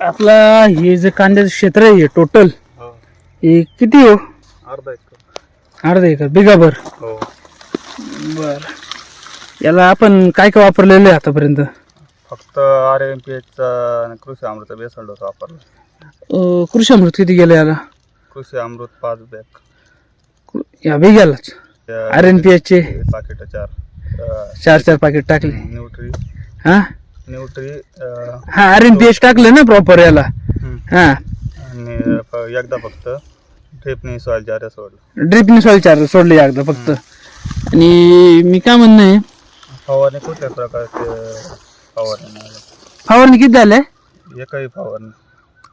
आपला हे जे कांद्याचं क्षेत्र आहे टोटल हो. हे किती हो? अर्धा एकर. अर्धा एकर बिगाभर. हो. बर. याला आपण काय काय वापरलेलं आहे आतापर्यंत? फक्त आर एम पी एचचा कृषी अमृत बेसल डोस वापरला. कृषी अमृत किती गेलं याला? कृषी अमृत पाच बॅग. या बिग्यालाच आर एन पी एचचे पाकिट चार. चार चार पाकिट टाकले. न्यूट्री हा? न्यूट्री हा पी एच टाकले ना प्रॉपर याला. हा. आणि फ- एकदा फक्त ड्रिपनी सॉइल जाऱ्या सोडलं. ड्रिपने सॉइल चार्जर सोडले एकदा फक्त. आणि मी काय म्हणणं आहे? फवारणी कुठल्या प्रकारचे फवारणी? नाही. फवारणी किती झालंय? एकही फवारणी.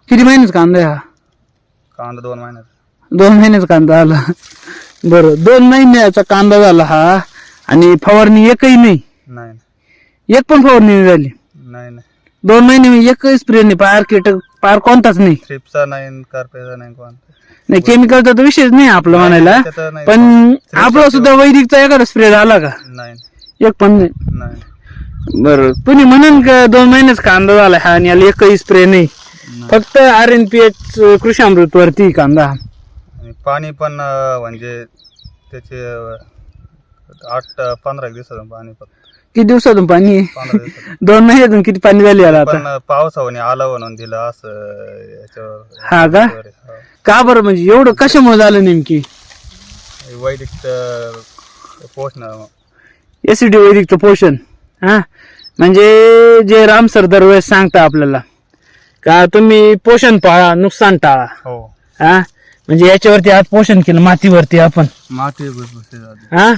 किती महिन्याचा कांदा आहे हा? कांदा दोन महिन्यात दोन महिन्याचा कांदा आला. बरं दोन महिन्याचा कांदा झाला हा. आणि फवारणी एकही नाही. नाही. एक पण फवारणी नाही झाली. नाही नाही. दोन महिने मी एकही स्प्रे नाही पार कीटक पार कोणताच नाही. थ्रिपचा नाही कार्पेचा नाही कोणता. नाही केमिकलचा तर विषयच नाही आपला म्हणायला. त्याचं नाही. पण आपला सुद्धा वैदिकचा एखादा स्प्रे झाला का? नाही. एक पण नाही. नाही. बरं तुम्ही म्हणून का दोन महिन्याच कांदा झाला हा आणि याला एकही स्प्रे नाही. फक्त आर एन पी एच कृषी अमृत वरती कांदा. आणि पाणी पण अं, म्हणजे त्याचे अं, आठ पंधरा एक दिवसातून पाणी फक्त. किती दिवसातून पाणी? आहे? पंधरा दिवसातून दोन महिन्यातून किती पाणी झाले याला आता? पण अं, पावसाने आलं म्हणून दिलं असं याच्यावर हा का? हो. का बरं? म्हणजे एवढं कशामुळे झालं नेमकी? वैदिक पोषण. एसिडी वैदिकचं पोषण हा? म्हणजे जे राम सर दरवेळेस सांगता आपल्याला का तुम्ही पोषण पाळा नुकसान टाळा. हो. हा? म्हणजे याच्यावरती आज पोषण केलं मातीवरती आपण. माती भुसभुशीत झाली हा?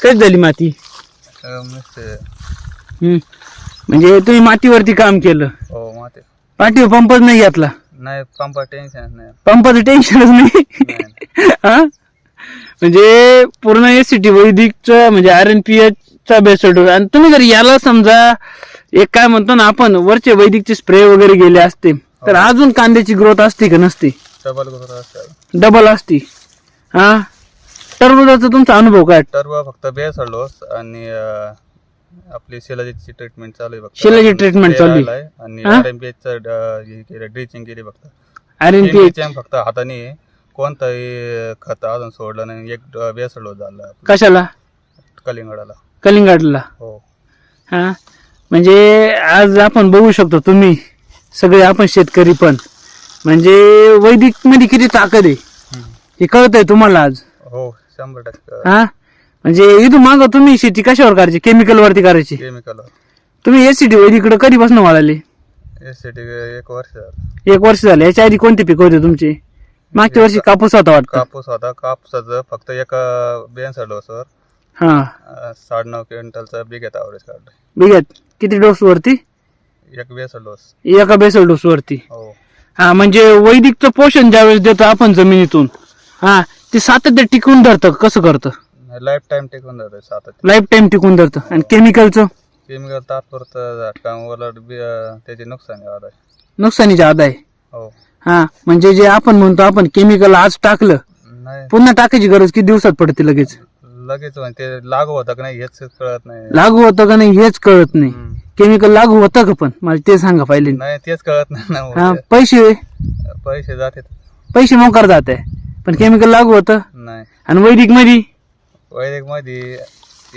कशी झाली माती? मस्त आहे. हम्म. म्हणजे तुम्ही मातीवरती काम केलं. हो माती. पाठीवर पंपच नाही घेतला. नाही पंपा टेन्शन नाही. पंपाचं टेन्शनच नाही. हा? म्हणजे पूर्ण एसीटी वैदिकचं म्हणजे आर एन पी चा बेस्ड आणि तुम्ही जर याला समजा एक काय म्हणतो ना आपण वरचे वैदिकचे स्प्रे वगैरे गेले असते तर अजून कांद्याची ग्रोथ असते का नसते? डबल ग्रोथ डबल असती. हा? टरबुजाचा तुमचा अनुभव काय? टर्बो फक्त बेसल डोस आणि अं, आपली शिलाजीची ट्रीटमेंट चालू आहे फक्त. treatment ते चालू आहे. राहिलंय आणि हा? आर एम पी एचचं ड्रिचिंग केली फक्त. आर एन पी TNT फक्त हाताने कोणताही खत अजून सोडलं नाही. एक बेसल डोस झाला. कशाला? कलिंगडाला. कलिंगडला. हो. हा? म्हणजे आज आपण बघू शकतो तुम्ही सगळे आपण शेतकरी पण. म्हणजे वैदिकमध्ये किती ताकद आहे. हे कळत आहे तुम्हाला आज? हो. शंभर टक्के. हा? म्हणजे इथून माग तुम्ही शेती कशावर करायची? केमिकल वरती करायची? केमिकल तुम्ही एसीटी वैदिकडे कधीपासून वळाले एसटी एक वर्ष झालं. एक वर्ष झाले. याच्या आधी कोणते पीक होते तुमचे? मागच्या वर्षी कापूस होता वाटतं. कापूस होता. कापसाचं फक्त एक बेन्सर डोसवर हा. अं, साडेनऊ क्विंटलचा बिगेत आवरेज काढलं. बिघ्यात किती डोस वरती? एक बेसल डोस. एका बेसल डोस वरती. हो. हा म्हणजे वैदिकचं पोषण ज्यावेळेस देतो आपण जमिनीतून. हा ते सातत्य टिकवून धरतं कसं करतं? लाईफ टाइम टिकून जातं सातत्य. लाईफ टाइम टिकून धरतं. आणि केमिकलचं केमिकल तात्पुरतं झटका उलट बी- अं, त्याचे नुकसान आहे. आता. नुकसानीच्या आदाय हो. हा म्हणजे जे आपण म्हणतो आपण केमिकल आज टाकलं नाही. पुन्हा टाकायची गरज किती दिवसात पडते लगेच? लगेच म्हणजे ते लागू होतं का नाही हेच कळत नाही. लागू होतं का नाही हेच कळत नाही. हम्म. केमिकल लागू होतं का पण? मला ते सांगा पहिले नाही तेच कळत नाही ना हा पैसे? पैसे जाते. पैसे मोकार जात. आहे पण केमिकल लागू होतं. नाही. आणि वैदिकमध्ये वैदिकमध्ये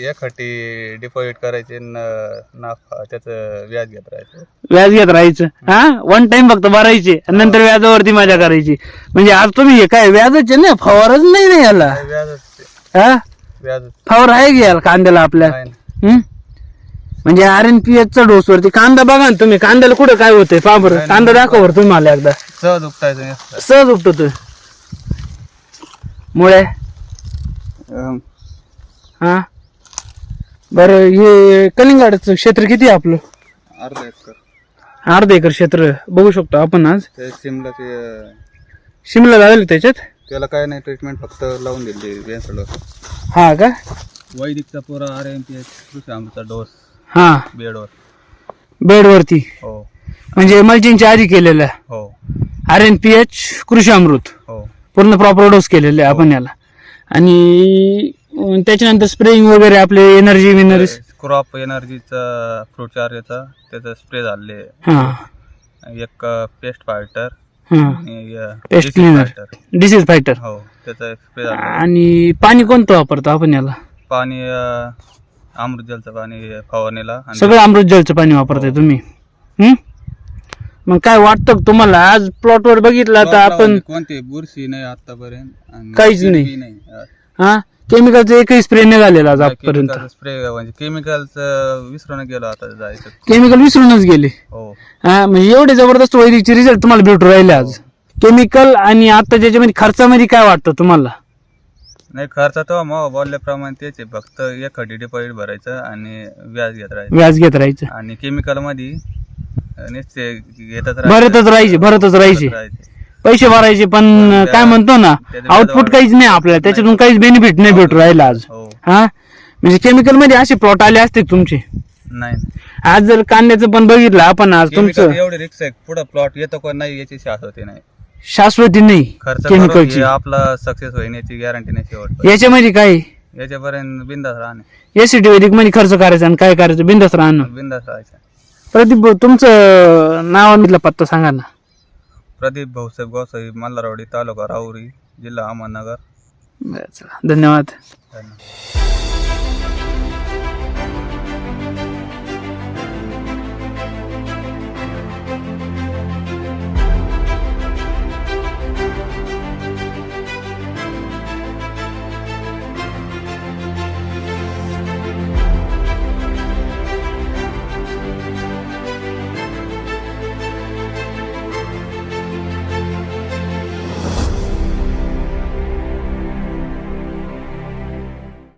एखादी डिपॉझिट करायचे नाफा त्याचं व्याज घेत राहायचं. व्याज घेत राहायचं. हा? वन टाइम फक्त भरायचे. आणि नंतर व्याजावरती मजा करायची. म्हणजे आज तुम्ही हे काय व्याजच ना? फवारच नाही ना याला. व्याजच हा? व्याज फवार आहे की याला कांद्याला आपल्या. हम्म? म्हणजे आर एन पी एचचा डोस वरती कांदा बघा ना तुम्ही. कांद्याला कुठं काय होतंय? पहा बरं कांदा दाखव बरं तुम्ही मला एकदा. सहज उपटायचं. सहज उपटतो तो मुळे? अं, हा? बरं हे कलिंगडचं क्षेत्र किती आहे आपलं? अर्धा एकर. अर्धा एकर क्षेत्र. बघू शकतो आपण आज. ते सिमलाचे अं, शिमला झालेलं त्याच्यात? त्याला काय नाही ट्रीटमेंट फक्त लावून दिली हा का? वैदिकचा पुरा आर एम पी एच कृषी आमचा डोस हा. बेडवर. बेडवरती? हो. म्हणजे मल्चिंगच्या आधी केलेलं? हो. आर एन पी एच कृषी अमृत. हो पूर्ण प्रॉपर डोस केलेले आपण याला. आणि अं, त्याच्यानंतर स्प्रेइंग वगैरे आपले एनर्जी विनर्जी क्रॉप एनर्जीचा फ्रूट चार्जचा त्याचा स्प्रे झाले. हा. एक पेस्ट फायटर हा. cleaner. fighter. डिसीज फायटर हो त्याचा स्प्रे झाला. आणि पाणी कोणतं वापरतो आपण याला? पाणी अ, अमृत जलचं पाणी फवारणीला आणि सगळं अमृत जलचं पाणी वापरताय हो. तुम्ही. हम्म? मग काय वाटतं का तुम्हाला? आज प्लॉटवर बघितलं आता plot आपण कोणती? बुरशी नाही आतापर्यंत काहीच नाही. हा? केमिकलचा एकही स्प्रे नाही झालेला आज आजपर्यंत स्प्रे म्हणजे केमिकलचं विसरून गेलो आता जायचं. केमिकल विसरूनच गेले. हो. हा म्हणजे एवढे जबरदस्त वैदिकचे रिझल्ट तुम्हाला भेटू राहिले आज. केमिकल आणि आता ज्याच्यामध्ये खर्चामध्ये काय वाटतं तुम्हाला? नाही खर्च तो मग बोलल्याप्रमाणे तेच आहे. फक्त एक डिपॉझिट भरायचं आणि व्याज घेत राहायचं. व्याज घेत राहायचं. आणि केमिकलमध्ये निश्चय घेतच भरतच राहायचे भरतच राहायचे. राहायचे. पैसे भरायचे पण काय म्हणतो ना आउटपुट काहीच नाही आपल्याला त्याच्यातून काहीच बेनिफिट नाही भेटू राहिला आज. हो. हा? म्हणजे केमिकलमध्ये असे प्लॉट आले असते तुमचे. नाही. आज जर कांद्याचं पण बघितलं आपण आज तुमचं. एवढी रिक्स आहे पुढे प्लॉट येतो का नाही याची शाश्वती नाही. शाश्वती नाही खर्च करून केमिकलची हे आपला सक्सेस होईल याची गॅरंटी नाही शेवट याच्यामध्ये काय? याच्यापर्यंत बिंदास राहणे. एसीटी वैदिकमध्ये खर्च करायचा आणि काय करायचं? बिंदास राहणं. बिंदास राहायचं. प्रदीप भाऊ, तुमचं नाव आणि पत्ता सांगा ना. प्रदीप भाऊसाहेब गोसाई मल्हारवाडी तालुका राहुरी जिल्हा अहमदनगर. बरं, चला. धन्यवाद. धन्यवाद.